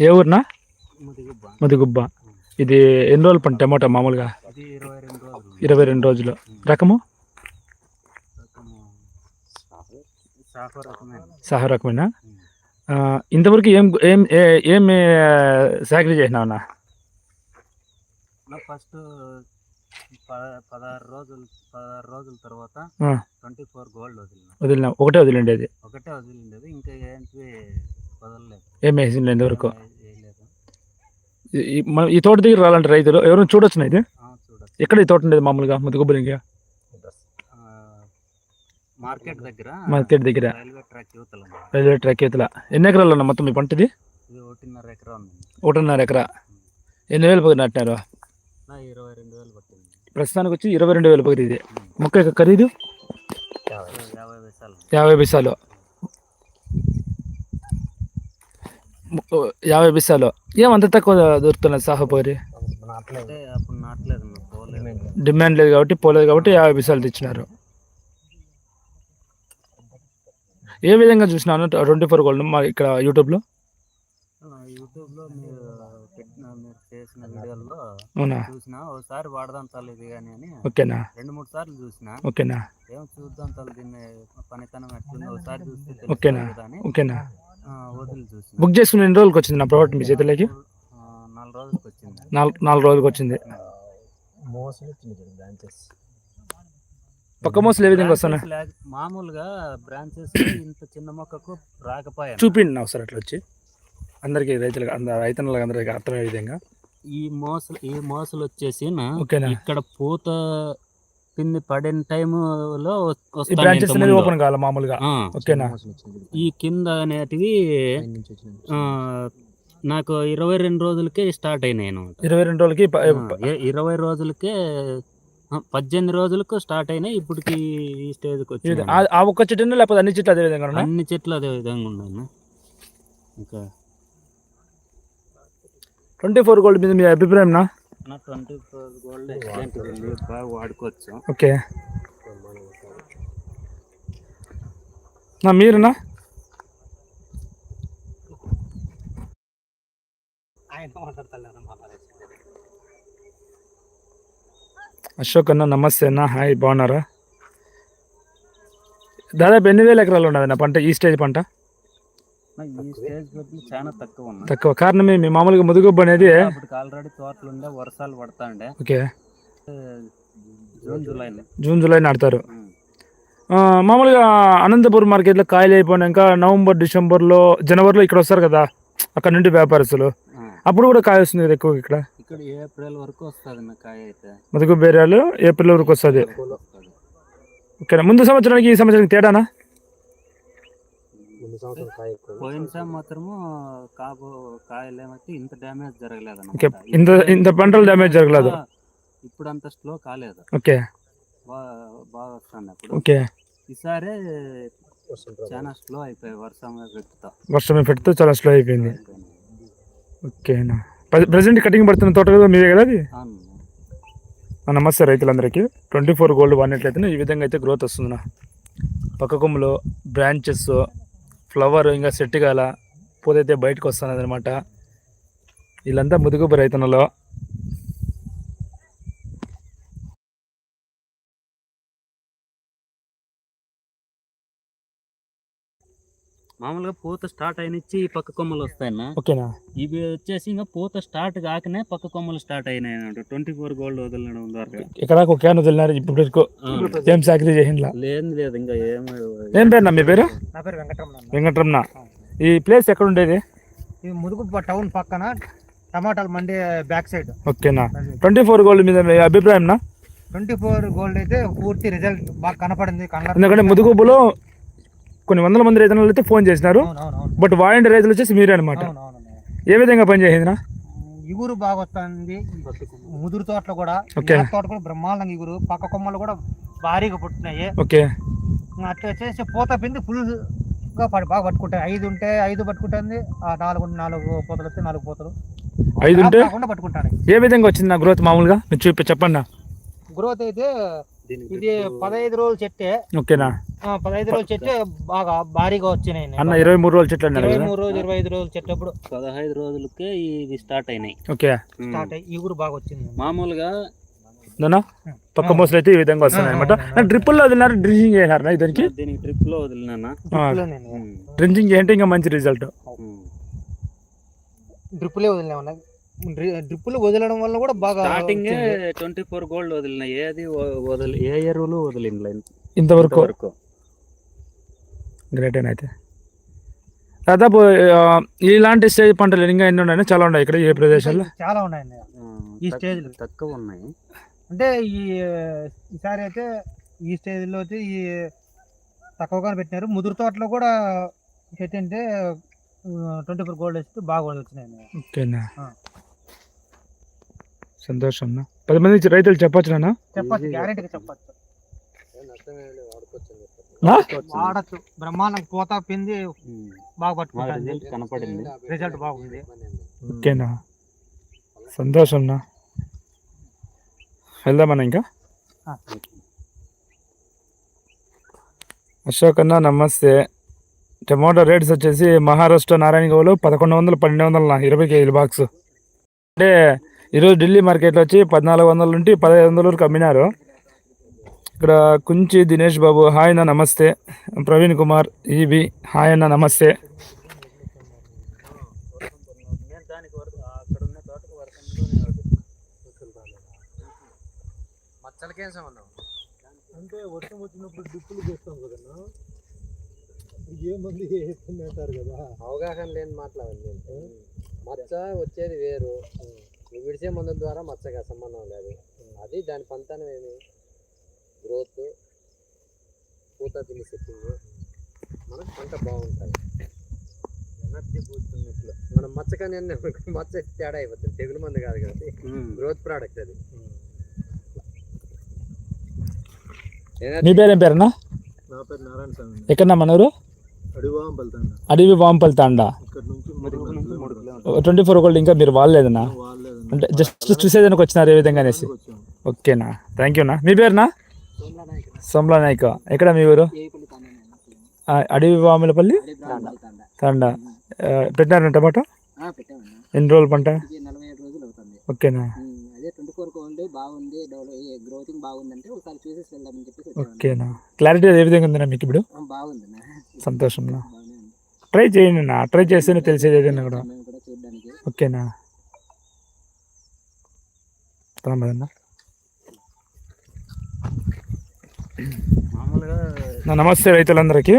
ఏ ఊరినా? ముదిగుబ్బ. ముదిగుబ్బ ఇది ఎన్ని రోజులు పంట టమాటా మామూలుగా? ఇరవై రెండు రోజులు. రకము? సహ రకమేనా? ఇంతవరకు ఏం ఏం ఏ- సాకరీ చేసినావునా? ఫస్ట్ పద పదహారు రోజులు పదహారు రోజుల తర్వాత. ట్వంటీ ఫోర్ గోల్డ్ వదిలిన. వదిలినా ఒకటే వదిలిండేది. ఒకటే వదిలిండేది. ఇంకా ఏంటి ఏం వేసింది ఇంతవరకు మన- ఈ తోట దగ్గర రాలంటే రైతులు? ఎవరైనా చూడొచ్చునా ఇది? చూడొచ్చు. ఎక్కడ ఈ తోట ఉండేది మామూలుగా ముదుగుబ్బరికి ఆ, మార్కెట్ దగ్గర మార్కెట్ దగ్గర. రైల్వే ట్రాక్ యువతల ఎన్ని ఎకరాలు ఉన్నా మొత్తం మీ పంటది? ఇది ఒకటిన్నర ఎకరా ఒకటిన్నర ఎకరా. ఎన్ని వేలు నాటినారు? ఇరవై రెండు వేలు పట్టింది. ప్రస్తుతానికి వచ్చి ఇరవై రెండు వేలు పగిలి ఇది. మొక్క యొక్క ఖరీదు? యాభై పైసలు. యాభై బిసాలు ము- యాభై బిసాలు ఏం అంత తక్కువ దొరుకుతున్నది సాహపోరి డిమాండ్ లేదు కాబట్టి పోలేదు కాబట్టి యాభై బిసాలు తెచ్చినారు. ఏ విధంగా చూసినాను ట్వంటీ ఫోర్ గోల్డ్ మా ఇక్కడ యూట్యూబ్లో? యూట్యూబ్లో మీరు పెట్టిన మీరు చేసిన వీడియోల్లో అవునా? చూసిన ఒకసారి వాడదాం తల్లి ఇది కానీ అని ఓకేనా? రెండు మూడు సార్లు చూసిన ఓకేనా? ఏం చూద్దాం తల్లి దీన్ని పనితనం ఎట్లుందో ఒకసారి చూస్తే ఓకేనా? ఓకేనా? బుక్ చేసుకుని ఎన్ని రోజులకి వచ్చింది నా ప్రోడక్ట్ మీ చేతిలోకి? ఆ, నాలుగు రోజులకి వచ్చింది నాలుగు నాలుగు రోజులకి వచ్చింది. పక్క మోసలు ఏ విధంగా వస్తాను మామూలుగా బ్రాంచెస్ ఇంత చిన్న మొక్కకు రాకపోయాను. చూపిండి నా ఒకసారి అట్లా వచ్చి. అందరికి రైతులకు అంద రైతన్నలకు అందరికి అర్థమయ్యే విధంగా. ఈ మోసలు ఈ మోసలు వచ్చేసి ఇక్కడ పూత పిండి పడిన టైంలో బ్రాంచెస్ అనేది ఓపెన్ కావాలి మామూలుగా? ఓకేనా? ఈ కింద అనేటివి నాకు ఇరవై రెండు రోజులకే స్టార్ట్ అయినాయి. ఇరవై రెండు రోజులకి ఇరవై రోజులకే పద్దెనిమిది రోజులకు స్టార్ట్ అయినాయి ఇప్పటికి ఈ స్టేజ్కి ఆ- ఒక్క చెట్టు లేకపోతే అన్ని చెట్లు అదే విధంగా అన్ని చెట్లు అదే విధంగా ఉన్నాయి ఇంకా ట్వంటీ ఫోర్ గోల్డ్ మీద మీ అభిప్రాయం నా? ట్వంటీ ఫోర్ గోల్డ్ ఎక్స్టెంట్ ఉంది. బాగా వాడుకోవచ్చు. ఓకే. నా మీరునా? అశోక్ అన్న నమస్తే అన్న. హాయ్ బాగున్నారా? దాదాపు ఎన్ని వేల ఎకరాలు ఉన్నది నా పంట ఈ స్టేజ్ పంట? ఈ స్టేజ్ బట్టి చాలా తక్కువ ఉన్నాయి. తక్కువ. కారణమే మీ మామూలుగా ముదుగుబ్బు అనేది ఆల్రెడీ తోటలు ఉండే వర్షాలు పడతాండే. Okay. June July June July నాటుతారు ఆ, మామూలుగా అనంతపురం మార్కెట్లో కాయలు అయిపోయినాక నవంబర్ డిసెంబర్లో జనవరిలో ఇక్కడ వస్తారు కదా అక్కడ నుండి వ్యాపారస్తులు. అప్పుడు కూడా కాయ వస్తుంది కదా ఎక్కువ ఇక్కడ? ఇక్కడ ఏప్రిల్ వరకు వస్తుంది నా కాయ అయితే. ముదుగుబ్బు ఏరియాలో ఏప్రిల్ వరకు వస్తుంది. వస్తది. ఓకేనా? ముందు సంవత్సరానికి ఈ సంవత్సరానికి తేడానా? పోయిన సంవత్సరము కాపు కాయలు ఏమైతే ఇంత డ్యామేజ్ జరగలేదు ఇంత ఇంత పంటలు డ్యామేజ్ జరగలేదు? ఇప్పుడు అంత స్లో కాలేదు. ఓకే. బాగా బాగా వస్తుంది అప్పుడు. ఓకే. ఈసారి చాలా స్లో అయిపోయాయి వర్షం పెట్టుతా. వర్షం ఎఫెక్ట్తో చాలా స్లో అయిపోయింది. ఓకేనా ప్రజెంట్ కటింగ్ పడుతున్న తోట కదా మీదే కదా అది? నమస్తే రైతులందరికీ. ట్వంటీ ఫోర్ గోల్డ్ వాడినట్లయితే ఈ విధంగా అయితే గ్రోత్ వస్తుంది నా పక్క కొమ్ములు బ్రాంచెస్ ఫ్లవర్ ఇంకా సెట్ కాల పూదైతే బయటకు వస్తున్నది అనమాట వీళ్ళంతా ముదుగుబ రైతన్నలో మామూలుగా పూత స్టార్ట్ అయినిచ్చి ఈ పక్క కొమ్మలు వస్తాయన్న. ఓకేనా? ఇవి వచ్చేసి ఇంకా పూత స్టార్ట్ కాకనే పక్క కొమ్మలు స్టార్ట్ అయినాయి ట్వంటీ ఫోర్ గోల్డ్ వదలడం ద్వారా ఇక్కడ ఒక క్యాన్ వదిలినారు ఇప్పుడు ఏం సాకరీ చేసిండ్లా? లేదు లేదు ఇంకా ఏమి ఏం పేరు నా మీ పేరు? నా పేరు వెంకటరమణ. వెంకటరమణ ఈ ప్లేస్ ఎక్కడ ఉండేది ఇది ముదుగుప్ప టౌన్ పక్కన టమాటాల మండి బ్యాక్ సైడ్. ఓకేనా? ట్వంటీ ఫోర్ గోల్డ్ మీద మీ అభిప్రాయం నా ట్వంటీ ఫోర్ గోల్డ్ అయితే పూర్తి రిజల్ట్ బాగా కనపడింది ఎందుకంటే ముదుగుబ్బులో కొన్ని వందల మంది రైతులు అయితే ఫోన్ చేసినారు. బట్ వాడిన రైతులు వచ్చేసి మీరే అనమాట ఏ విధంగా పనిచేసిందినా ఇగురు బాగా వస్తుంది. ముదురు తోటలు కూడా తోట కూడా బ్రహ్మాండంగా ఇగురు. పక్క కొమ్మలు కూడా భారీగా పుట్టినాయి. ఓకే. అట్లా వచ్చేసి పూత పిండి ఫుల్గా పడి బాగా పట్టుకుంటాయి. ఐదు ఉంటే ఐదు పట్టుకుంటుంది. ఆ నాలుగు నాలుగు పూతలు వస్తే నాలుగు పూతలు. ఐదు ఉంటే కాకుండా పట్టుకుంటాను ఏ విధంగా వచ్చింది నా గ్రోత్ మామూలుగా? మీరు చూపి చెప్పండి నా. గ్రోత్ అయితే ఇది పదహైదు రోజులు చెట్టే. ఓకేనా? పదహైదు రోజుల చెట్టు బాగా భారీగా వచ్చినాయి. అన్న ఇరవై మూడు రోజులు చెట్లు ఇరవై మూడు రోజులు ఇరవై ఐదు రోజులు చెట్టు అప్పుడు పదహైదు రోజులకే ఇవి స్టార్ట్ అయినాయి. ఓకే. స్టార్ట్ అయ్యి ఈ ఊరు బాగా వచ్చింది. మామూలుగా నాన్న పక్క మోసలు అయితే ఈ విధంగా వస్తున్నాయి అనమాట ఆ. డ్రిప్పుల్లో వదిలినారు? డ్రింకింగ్ చేసినారు దానికి దీనికి ట్రిప్లో వదిలినా. డ్రింకింగ్ చేయంటే ఇంకా మంచి రిజల్ట్ డ్రిప్పులే వదిలినా డ్రిప్పులు వదలడం వల్ల కూడా బాగా స్టార్టింగ్. ట్వంటీ ఫోర్ గోల్డ్ వదిలిన ఏది వదిలి ఏ ఎరువులు వదిలిన ఇంతవరకు. వరకు గ్రేట్ అయితే దాదాపు ఇలాంటి స్టేజ్ పంటలు ఇంకా ఎన్ని ఉన్నాయి చాలా ఉన్నాయి ఇక్కడ ఏ ప్రదేశాల్లో చాలా ఉన్నాయండి ఈ స్టేజ్. తక్కువ ఉన్నాయి అంటే ఈ ఈసారి అయితే ఈ స్టేజ్లో అయితే ఈ తక్కువగానే పెట్టినారు ముదురు తోటలో కూడా పెట్టింటే ట్వంటీ ఫోర్ గోల్డ్ వేస్తే బాగా వచ్చినాయి ఓకేనా. సంతోషం అన్న. పది మంది రైతులు చెప్పొచ్చు నాన్న చెప్పచ్చు. గ్యారెంటీగా చెప్పచ్చు? వాడచ్చు. బ్రహ్మాండం పోతా పింది ఉమ్. బాగా మా పట్టుకుంటుంది రిజల్ట్ కనపడింది. రిజల్ట్ బాగుంది. ఓకేనా? సంతోషం అన్న. వెళ్దామన్నా ఇంకా. అశోక్ అన్న నమస్తే. టమాటో రేట్స్ వచ్చేసి మహారాష్ట్ర నారాయణ గౌలు పదకొండు వందలు పన్నెండు వందలు ఇరవై కేజీల బాక్స్. అంటే ఈరోజు ఢిల్లీ మార్కెట్లో వచ్చి పద్నాలుగు వందల నుండి పదహైదు వందల వరకు అమ్మినారు. ఇక్కడ కుంచి దినేష్ బాబు హాయ్ అన్న నమస్తే. ప్రవీణ్ కుమార్ ఈబి హాయ్ అన్న నమస్తే. దానికి వరకు అక్కడ ఉన్న తోటకు వరకు మచ్చలకేం సంబంధం అంటే వర్షం వచ్చినప్పుడు డిప్పులు చేస్తాం కదన్నా? ఏ మంది వేస్తున్నారు కదా. అవగాహన లేని మాట్లాడండి మచ్చ వచ్చేది వేరు. విడిచే మందుల ద్వారా మచ్చగా సంబంధం లేదు. అది దాని పంతనం ఏమి? గ్రోత్ పూత తిని సెట్టింగ్ మనకు పంట బాగుంటుంది ఎనర్జీ బూస్తున్నట్లు మనం మచ్చ కానీ అన్నాం, మచ్చ తేడా అయిపోతుంది. తెగులు మందు కాదు కదా గ్రోత్ ప్రోడక్ట్ అది. మీ పేరేం పేరన్నా? నా పేరు నారాయణ స్వామి ఎక్కడన్నా మనూరు అడివాం వాంపల్ తాండా. ట్వంటీ ఫోర్ గోల్డ్ ఇంకా మీరు వాళ్ళేదన్నా. అంటే జస్ట్ చూసేదానికి వచ్చినారు ఏ విధంగా అనేసి. ఓకేనా. థ్యాంక్ యూనా మీ పేరునా సోమ్లా నాయక ఎక్కడ మీ ఊరు? అడవి వాములపల్లి? తాండా. ఆ, టమాటో ఎన్ని రోజుల పంట? ఓకేనా? ట్వంటీ ఫోర్ బాగుంది ఓకేనా? క్లారిటీ ఏ విధంగా ఉందన్నా మీకు ఇప్పుడు? బాగుంది సంతోషంనా ట్రై చేయండి అన్న. ట్రై చేస్తేనే తెలిసేది ఏదైనా కూడా. మేము కూడా ఓకేనా రామదన్నా నమస్తే రైతులందరికీ.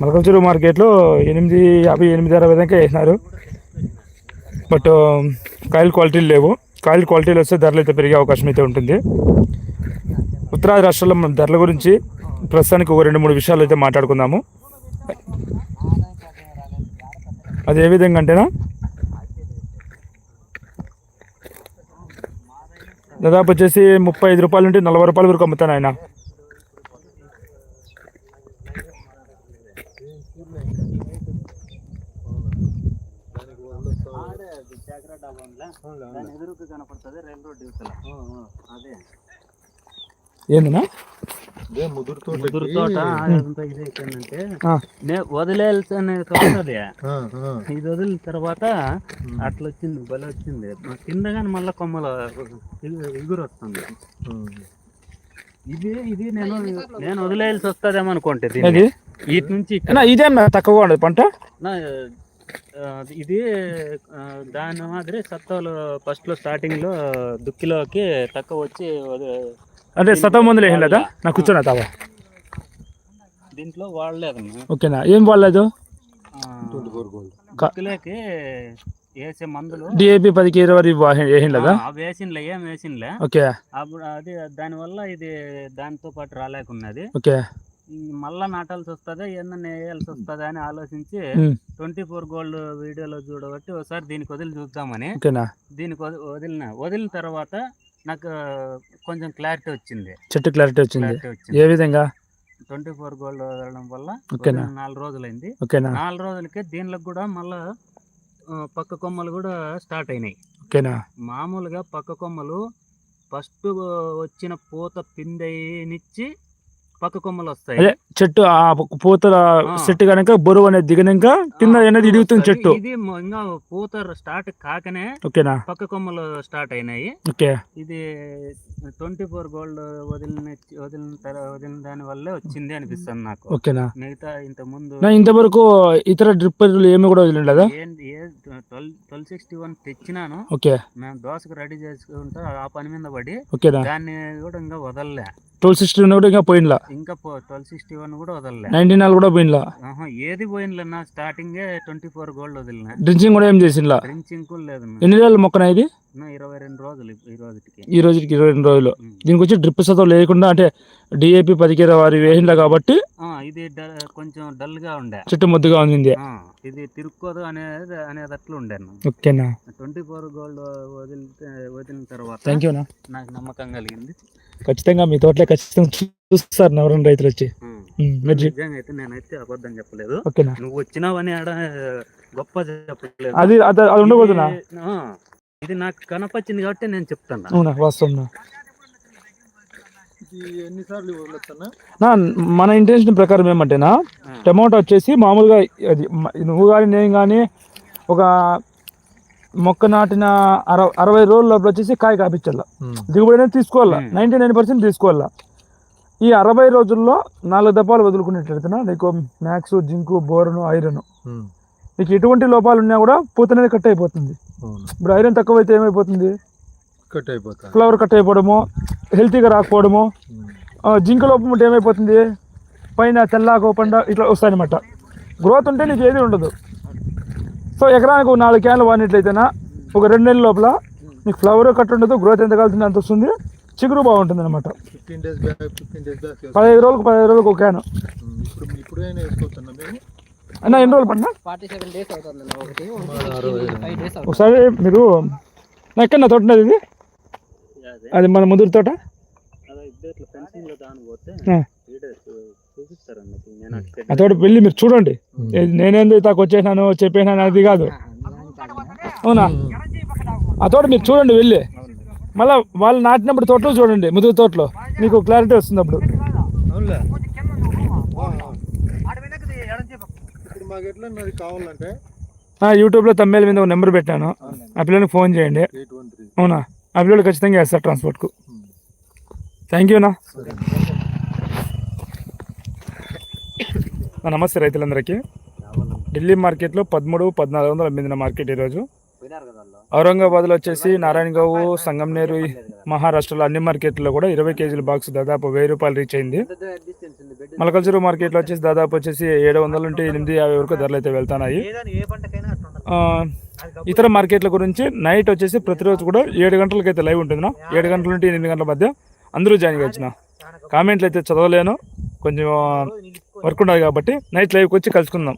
మలకల్చూరు మార్కెట్లో ఎనిమిది యాభై ఎనిమిది అరవై దాకా వేసినారు. బట్ కాయలు క్వాలిటీలు లేవు. కాయలు క్వాలిటీలు వస్తే ధరలు అయితే పెరిగే అవకాశం అయితే ఉంటుంది. ఉత్తరాది రాష్ట్రాల్లో మన ధరల గురించి ప్రస్తుతానికి ఒక రెండు మూడు విషయాలు అయితే మాట్లాడుకుందాము. అది ఏ విధంగా అంటేనా? దాదాపు వచ్చేసి ముప్పై ఐదు రూపాయల నుండి నలభై రూపాయల వరకు అమ్ముతాను ఆయన. ఆడే ముదురు తోట అదంతా ఇది అయిపోయిందంటే ఆ. నే వదిలేయాల్సిన ఇది వదిలిన తర్వాత అట్లా వచ్చింది బలి వచ్చింది. కింద కానీ మళ్ళీ కొమ్మల ఎగురు వస్తుంది. ఇది ఇది నేను నేను వదిలేయాల్సి వస్తుందేమో అది దీన్ని. ఇటు నుంచి ఇదేం తక్కువగా ఉండదు పంట? ఇది దాని మాదిరి సత్తాలు ఫస్ట్లో స్టార్టింగ్లో దుక్కిలోకి తక్కువ వచ్చి శతం మందులు వేయం లేదా? నాకు కూర్చోనా తావా దీంట్లో వాడలేదమ్మా ఓకేనా? ఏం దుక్కిలోకి వేసే మందులు. డిఏపి పదికి ఇరవై వేయం లేదా ఆ వేసిన్లే ఏం వేసిన్లే ఓకే. అప్పుడు అది దానివల్ల ఇది దానితో పాటు రాలేకున్నది. ఓకే. మళ్ళా నాటాల్సి వస్తుందా ఏందన్నా వేయాల్సి వస్తుందా అని ఆలోచించి ట్వంటీ ఫోర్ గోల్డ్ వీడియోలో చూడబట్టి ఒకసారి దీనికి వదిలి చూద్దామని ఓకేనా? దీనికి వది- వదిలిన వదిలిన తర్వాత నాకు కొంచెం క్లారిటీ వచ్చింది. చెట్టు క్లారిటీ వచ్చింది. ఏ విధంగా? ట్వంటీ ఫోర్ గోల్డ్ వదలడం వల్ల నాలుగు రోజులైంది. నాలుగు రోజులకే దీనిలో కూడా మళ్ళా పక్క కొమ్మలు కూడా స్టార్ట్ అయినాయి. ఓకేనా? మామూలుగా పక్క కొమ్మలు ఫస్ట్ వచ్చిన పూత పిందెనిచ్చి పక్క కొమ్మలు వస్తాయి అదే చెట్టు ఆ పూతల ఆ. చెట్టు కనుక బరువు అనేది దిగినాక కింద అనేది ఇడుగుతుంది. చెట్టు. ఇది ఇంకా పూత స్టార్ట్ కాకనే ఓకేనా? పక్క కొమ్మలు స్టార్ట్ అయినాయి. ఓకే. ఇది ట్వంటీ ఫోర్ గోల్డ్ వదిలిన వదిలిన వదిలిన దాని వల్లే వచ్చింది అనిపిస్తుంది నాకు. ఓకేనా? మిగతా ఇంత ముందు ఇంతవరకు ఇతర డ్రిప్పర్లు ఏమి కూడా వదిలిండదా ట్వెల్వ్ సిక్స్టీ వన్ తెచ్చినాను. ఓకే. మేము దోశకు రెడీ చేసుకుంటా ఆ పని మీద పడి ఓకేనా? దాన్ని కూడా ఇంకా వదలలే. ట్వెల్వ్ సిక్స్టీ కూడా ఇంకా పోయినలా ఇంకా ట్వెల్వ్ సిక్స్టీ వన్ కూడా వదలలే. నైన్టీ నాలుగు కూడా పోయినలా ఏది పోయినలేనా స్టార్టింగ్ ట్వంటీ ఫోర్ గోల్డ్ వదిలిన. డ్రింకింగ్ కూడా ఏం చేసింలా డ్రింకింగ్ కూడా లేదు ఎన్ని రోజులు మొక్కన ఇది? ఇరవై రెండు రోజులు ఈ రోజుకి. ఈ రోజుకి ఇరవై రెండు రోజులు. దీనికి వచ్చి డ్రిప్ సతో లేకుండా అంటే డిఏపి పదికేర వారి వేసిండ్లా కాబట్టి ఇది కొంచెం డల్గా ఉండే. చెట్టు ముద్దుగా ఉంది ఇది తిరుక్కోదు అనేది అనేది అట్లా ఉండే ఓకేనా? ట్వంటీ ఫోర్ గోల్డ్ వదిలితే వదిలిన తర్వాత నాకు నమ్మకం కలిగింది. ఖచ్చితంగా మీ తోటలో ఖచ్చితంగా చూస్తారు ఎవరైనా రైతులు వచ్చి నిజంగా అయితే నేనైతే అబద్ధం చెప్పలేదు. ఓకేనా? నువ్వు వచ్చినావని ఆడ గొప్ప చెప్పలేదు. అది అది అది ఉండబోతున్నా? ఇది- నాకు కనపచ్చింది కాబట్టి నేను చెప్తాను అవునా వాస్తవం ఇది ఎన్నిసార్లు వదిలేస్తున్నా నా మన ఇంటెన్షన్ ప్రకారం ఏమంటేనా. టమాటో వచ్చేసి మామూలుగా అది నువ్వు కానీ నేను కానీ ఒక మొక్క నాటిన అరవై అరవై రోజుల లోపల వచ్చేసి కాయ కాపించాల దిగుబడి అనేది తీసుకోవాలా? మ్మ్. నైంటీ నైన్ పర్సెంట్ తీసుకోవాలా? ఈ అరవై రోజుల్లో నాలుగు దప్పాలు వదులుకునేటట్టున నీకు మ్యాక్స్ జింకు బోరను ఐరన్. నీకు ఎటువంటి లోపాలు ఉన్నా కూడా పూత అనేది కట్ అయిపోతుంది. ఇప్పుడు ఐరన్ తక్కువైతే ఏమైపోతుంది? కట్ అయిపోతా ఫ్లవర్ కట్ అయిపోవడము హెల్తీగా రాకపోవడము జింక లోపం ఉంటే ఏమైపోతుంది? పైన తెల్లాకు పండ ఇట్లా వస్తాయన్నమాట. గ్రోత్ ఉంటే నీకు ఏది ఉండదు. సో ఎకరానికి ఒక నాలుగు క్యాన్లు వాడినట్లయితేనా ఒక రెండు నెలల లోపల నీకు ఫ్లవర్ కట్ ఉండదు గ్రోత్ ఎంత కావాల్సింది అంత వస్తుంది. చిగురు బాగుంటుంది అనమాట పదహైదు రోజులకు పదహైదు రోజులకు ఒక క్యాన్. అన్న ఎన్ని రోజులు పడినా? ఒకసారి మీరు నా ఎక్కడ నా తోట ఉన్నది ఇది? అది మన ముదురు తోట? తోట వెళ్ళి మీరు చూడండి. నేనేంది తాకు వచ్చేసినాను చెప్పేసినాను అది కాదు. అవునా? ఆ తోట మీరు చూడండి వెళ్ళి. మళ్ళీ వాళ్ళు నాటినప్పుడు తోటలో చూడండి ముదురు తోటలో. మీకు క్లారిటీ వస్తుంది అప్పుడు యూట్యూబ్లో తమ్మేల మీద ఒక నెంబర్ పెట్టాను. ఆ పిల్లలకి ఫోన్ చేయండి. అవునా? ఆ పిల్లలు ఖచ్చితంగా వేస్తారు ట్రాన్స్పోర్ట్కు థ్యాంక్ యూనా ఆ, నమస్తే రైతులందరికీ. ఢిల్లీ మార్కెట్లో పదమూడు పద్నాలుగు వందలు అమ్మిందిన మార్కెట్ ఈరోజు. ఔరంగాబాద్లో వచ్చేసి నారాయణగావు సంగంనేరు మహారాష్ట్రలో అన్ని మార్కెట్లో కూడా ఇరవై కేజీల బాక్స్ దాదాపు వెయ్యి రూపాయలు రీచ్ అయింది. డిస్టెన్స్ మలకల్చూరు మార్కెట్లో వచ్చేసి దాదాపు వచ్చేసి ఏడు వందల నుండి ఎనిమిది యాభై వరకు ధరలు అయితే వెళ్తున్నాయి. ఇతర మార్కెట్ల గురించి నైట్ వచ్చేసి ప్రతిరోజు కూడా ఏడు గంటలకి అయితే లైవ్ ఉంటుంది ఏడు గంటల నుండి ఎనిమిది గంటల మధ్య అందరూ జాయిన్ వచ్చిన కామెంట్లు అయితే చదవలేను. కొంచెం వర్క్ ఉండదు కాబట్టి నైట్ లైవ్కి వచ్చి కలుసుకుందాం.